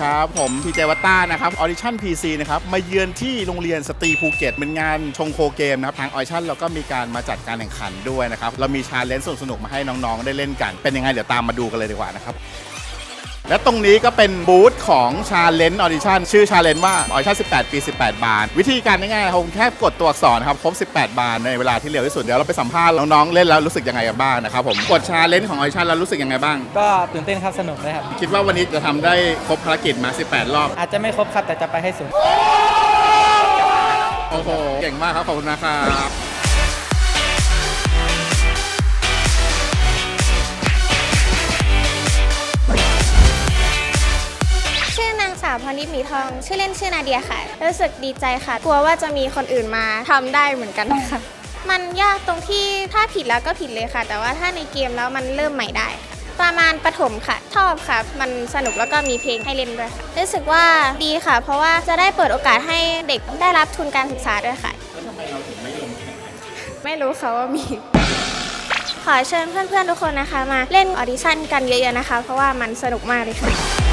ครับ ผมพีเจวัตต้านะครับออดิชั่น PC นะครับมาเยือนที่โรงเรียนสตรีภูเก็ตเป็นงานชงโคเกมนะครับทางออดิชั่นเราก็มีการมาจัดการแข่งขันด้วยนะครับเรามีชาเลนจ์สนุกๆมาให้น้องๆได้เล่นกัน เป็นยังไงเดี๋ยวตามมาดูกันเลยดีกว่านะครับ และตรงนี้ก็เป็นบูธของชาเลนจ์ออดิชั่นชื่อชาเลนจ์ว่าออดิชั่น18 ปี 18 บานวิธีการง่ายๆนะครับผมแค่กดตัวอักษรนะครับครบ 18 บานในเวลาที่เร็วที่สุด เดี๋ยวเราไปสัมภาษณ์น้องๆเล่นแล้วรู้สึกยังไงกันบ้างนะครับผมกดชาเลนจ์ของออดิชั่นแล้วรู้สึกยังไงบ้าง ก็ตื่นเต้นครับสนุกเลยครับ คิดว่าวันนี้จะทำได้ครบภารกิจมา 18 รอบ อาจจะไม่ครบครับแต่จะไปให้สุด โอ้โห เก่งมากครับ ขอบคุณนะครับ ชื่อนางสาวพรนิพหมีทอง ชื่อเล่นชื่อนาเดียค่ะ รู้สึกดีใจค่ะ กลัวว่าจะมีคนอื่นมาทำได้เหมือนกันค่ะ มันยากตรงที่ถ้าผิดแล้วก็ผิดเลยค่ะ แต่ว่าถ้าในเกมแล้วมันเริ่มใหม่ได้ค่ะประมาณประถมค่ะ ชอบค่ะ มันสนุกแล้วก็มีเพลงให้เล่นด้วยค่ะ รู้สึกว่าดีค่ะ เพราะว่าจะได้เปิดโอกาสให้เด็กได้รับทุนการศึกษาด้วยค่ะไม่รู้ค่ะว่ามีขอเชิญเพื่อนๆทุกคนนะคะ มาเล่นออดิชั่นกันเยอะๆนะคะ เพราะว่ามันสนุกมากเลยค่ะ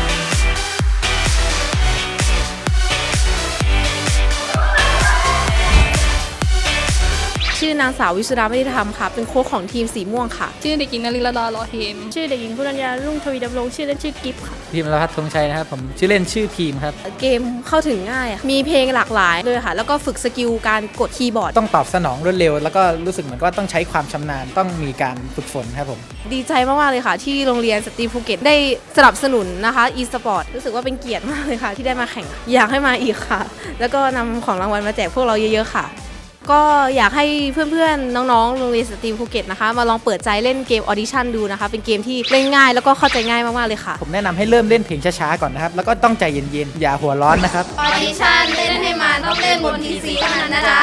อนางสาววิสุดาไม่ได้ทำค่ะ เป็นโค้ชของทีมสีม่วงค่ะ ชื่อเด็กหญิงนริลดาลอเฮมชื่อเด็กหญิงพุรัญญารุ่งทวีดำรงชื่อเล่นชื่อกิฟค่ะพิมพ์รพัฒน์ธงชัยนะครับผมชื่อเล่นชื่อพีมครับ เกมเข้าถึงง่ายอะมีเพลงหลากหลายเลยค่ะ แล้วก็ฝึกสกิลการกดคีย์บอร์ด ต้องตอบสนองรวดเร็ว แล้วก็รู้สึกเหมือนกับว่าต้องใช้ความชำนาญต้องมีการฝึกฝนครับผม ดีใจมากๆเลยค่ะ ที่โรงเรียนสตรีภูเก็ตได้สนับสนุนนะคะ e สปอร์ตรู้สึกว่าเป็นเกียรติมากเลยค่ะ ที่ได้มาแข่ง อยากให้มาอีกค่ะ แล้วก็นำของรางวัลมาแจกพวกเราเยอะๆค่ะ ก็อยากให้เพื่อนๆ น้องๆ โรงเรียนสตรีภูเก็ตนะคะ มาลองเปิดใจเล่นเกมออดิชั่นดูนะคะ เป็นเกมที่เล่นง่ายแล้วก็เข้าใจง่ายมากๆเลยค่ะ ผมแนะนำให้เริ่มเล่นเพลงช้าๆ ก่อนนะครับ แล้วก็ต้องใจเย็นๆ อย่าหัวร้อนนะครับออดิชั่นเล่นให้มันต้องเล่นบนทีซีเท่านั้นนะจ๊ะ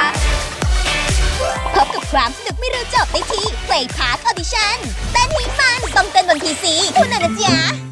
พบกับความสนุกไม่รู้จบได้ที่ Play Park Audition เต้นให้มันต้องเต้นบนพีซีคุณน่ะนะจ๊ะ